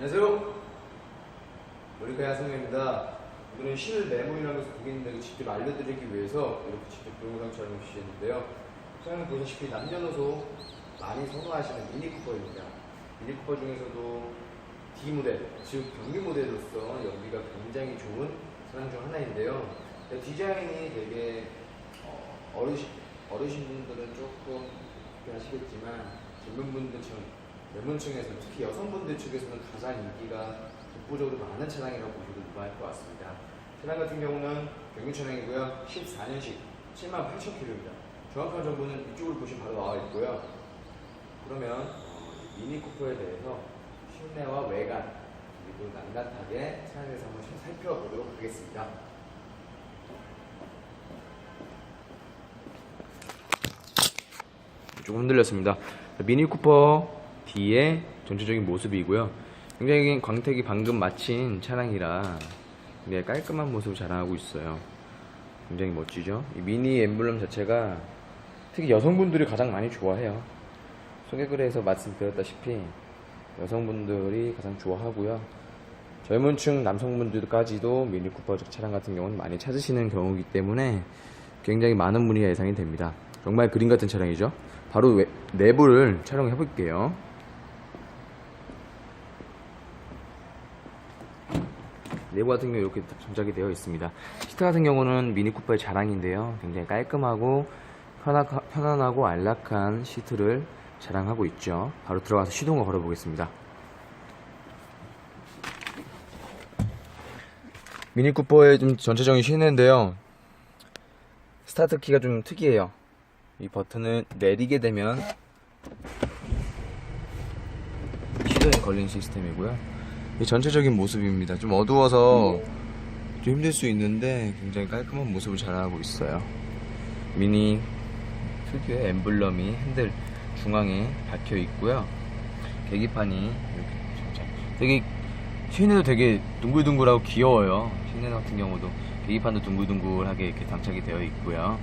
안녕하세요. 머리카락 야성입니다. 오늘은 실 메모이라는 것을 고객님들에게 직접 알려드리기 위해서 이렇게 직접 동영상 촬영을 주셨는데요. 사장님 보시다시피 남녀노소 많이 선호하시는 미니쿠퍼입니다. 미니쿠퍼 중에서도 D 모델, 즉 경기 모델로서 연비가 굉장히 좋은 차량 중 하나인데요. 네, 디자인이 되게 어, 어르신, 어르신 분들은 조금 하시겠지만 젊은 분들처럼 젊은층에서 특히 여성분들 측에서는 가장 인기가 독보적으로 많은 차량이라고 보셔도 무방할 것 같습니다. 차량 같은 경우는 경유 차량이고요. 14년식 7만 8천 킬로입니다. 정확한 정보는 이쪽을 보시면 바로 나와 있고요. 그러면 어, 이 미니 쿠퍼에 대해서 실내와 외관 그리고 낱낱하게 차량에서 한번 살펴보도록 하겠습니다. 조금 흔들렸습니다. 미니 쿠퍼 D의 전체적인 모습이고요. 굉장히 광택이 방금 마친 차량이라 굉장히 깔끔한 모습을 자랑하고 있어요. 굉장히 멋지죠? 이 미니 엠블럼 자체가 특히 여성분들이 가장 많이 좋아해요. 소개글에서 말씀드렸다시피 여성분들이 가장 좋아하고요. 젊은 층 남성분들까지도 미니 쿠퍼 차량 같은 경우는 많이 찾으시는 경우이기 때문에 굉장히 많은 문의가 예상이 됩니다. 정말 그림 같은 차량이죠. 바로 외- 내부를 촬영해 볼게요. 내부 같은 경우 이렇게 장착이 되어 있습니다. 시트 같은 경우는 미니 쿠퍼의 자랑인데요. 굉장히 깔끔하고 편하, 편안 하고 안락한 시트를 자랑하고 있죠. 바로 들어가서 시동을 걸어 보겠습니다. 미니 쿠퍼의 좀 전체적인 시내인데요. 스타트 키가 좀 특이해요. 이 버튼을 내리게 되면 시동이 걸리는 시스템이고요. 이 전체적인 모습입니다. 좀 어두워서 좀 힘들 수 있는데 굉장히 깔끔한 모습을 자랑하고 있어요. 미니 특유의 엠블럼이 핸들 중앙에 박혀 있고요. 계기판이 이렇게 장착. 되게 시내도 되게 둥글둥글하고 귀여워요. 시내 같은 경우도 계기판도 둥글둥글하게 이렇게 장착이 되어 있고요.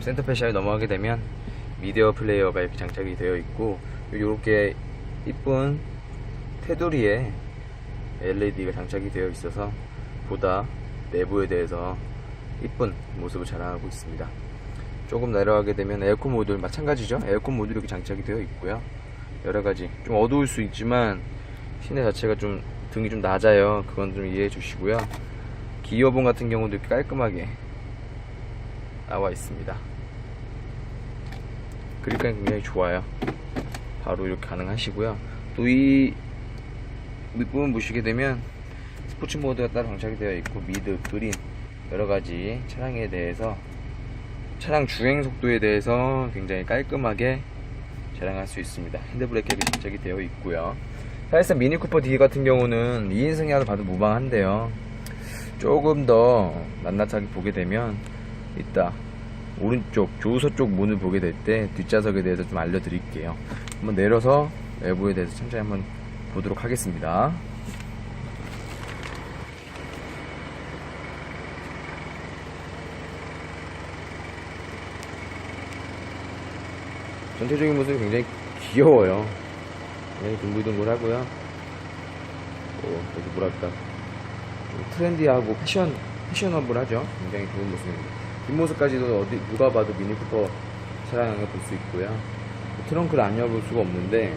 센터페시아에 넘어가게 되면 미디어 플레이어가 이렇게 장착이 되어 있고 이렇게 이쁜 테두리에 LED가 장착이 되어 있어서 보다 내부에 대해서 이쁜 모습을 자랑하고 있습니다. 조금 내려가게 되면 에어컨 모드 마찬가지죠. 에어컨 모드 이렇게 장착이 되어 있고요. 여러 가지 좀 어두울 수 있지만 시내 자체가 좀 등이 좀 낮아요. 그건 좀 이해해 주시고요. 기어봉 같은 경우도 이렇게 깔끔하게 나와 있습니다. 그립감이 굉장히 좋아요. 바로 이렇게 가능하시고요. 또 이 밑부분 보시게 되면 스포츠 모드가 따로 장착이 되어 있고 미드, 그린 여러 가지 차량에 대해서 차량 주행 속도에 대해서 굉장히 깔끔하게 자랑할 수 있습니다. 핸드브레이크가 장착이 되어 있고요. 사실상 미니 쿠퍼 D 같은 경우는 2인승이 하나 봐도 무방한데요. 조금 더 낱낱하게 보게 되면 이따 오른쪽 조수석 쪽 문을 보게 될 때 뒷좌석에 대해서 좀 알려드릴게요. 한번 내려서 외부에 대해서 천천히 한번 보도록 하겠습니다. 전체적인 모습이 굉장히 귀여워요. 굉장히 둥글둥글하고요. 또 여기 뭐랄까 좀 트렌디하고 패션 패셔너블하죠. 굉장히 좋은 모습입니다. 뒷모습까지도 어디 누가 봐도 미니쿠퍼 차량을 볼 수 있고요. 트렁크를 안 열어볼 수가 없는데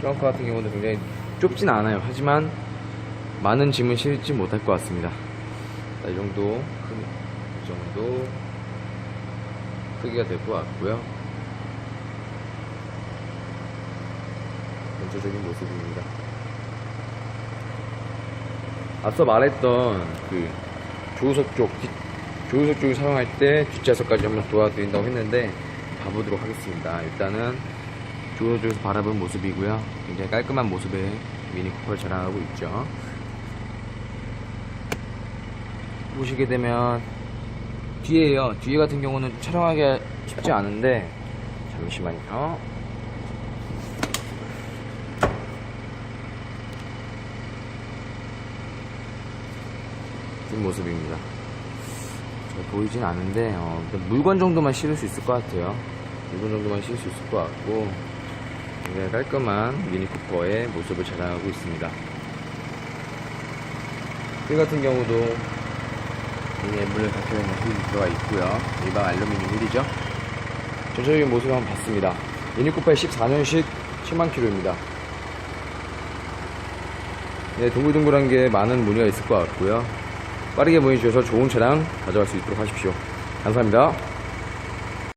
트렁크 같은 경우는 굉장히 좁진 않아요. 하지만 많은 짐을 실지 못할 것 같습니다. 자, 이 정도 큰, 이 정도 크기가 될 것 같고요. 전체적인 모습입니다. 앞서 말했던 그 조수석 쪽, 뒷, 조수석 쪽을 사용할 때 뒷좌석까지 한번 도와드린다고 했는데 가보도록 하겠습니다. 일단은 쪽에서 바라본 모습이고요. 굉장히 깔끔한 모습의 미니 쿠퍼를 자랑하고 있죠. 보시게 되면 뒤에요. 뒤에 같은 경우는 촬영하기가 쉽지 않은데 잠시만요. 뒷 모습입니다. 잘 보이진 않은데 어, 물건 정도만 실을 수 있을 것 같아요. 물건 정도만 실을 수 있을 것 같고 굉장히 깔끔한 미니 쿠퍼의 모습을 자랑하고 있습니다. 휠 같은 경우도 미니 엠블렘 박혀있는 휠이 들어가 있고요. 일반 알루미늄 휠이죠. 전체적인 모습을 한번 봤습니다. 미니 쿠퍼의 14년식 7만 킬로입니다. 네, 동글동글한 게 많은 무늬가 있을 것 같고요. 빠르게 문의 주셔서 좋은 차량 가져갈 수 있도록 하십시오. 감사합니다.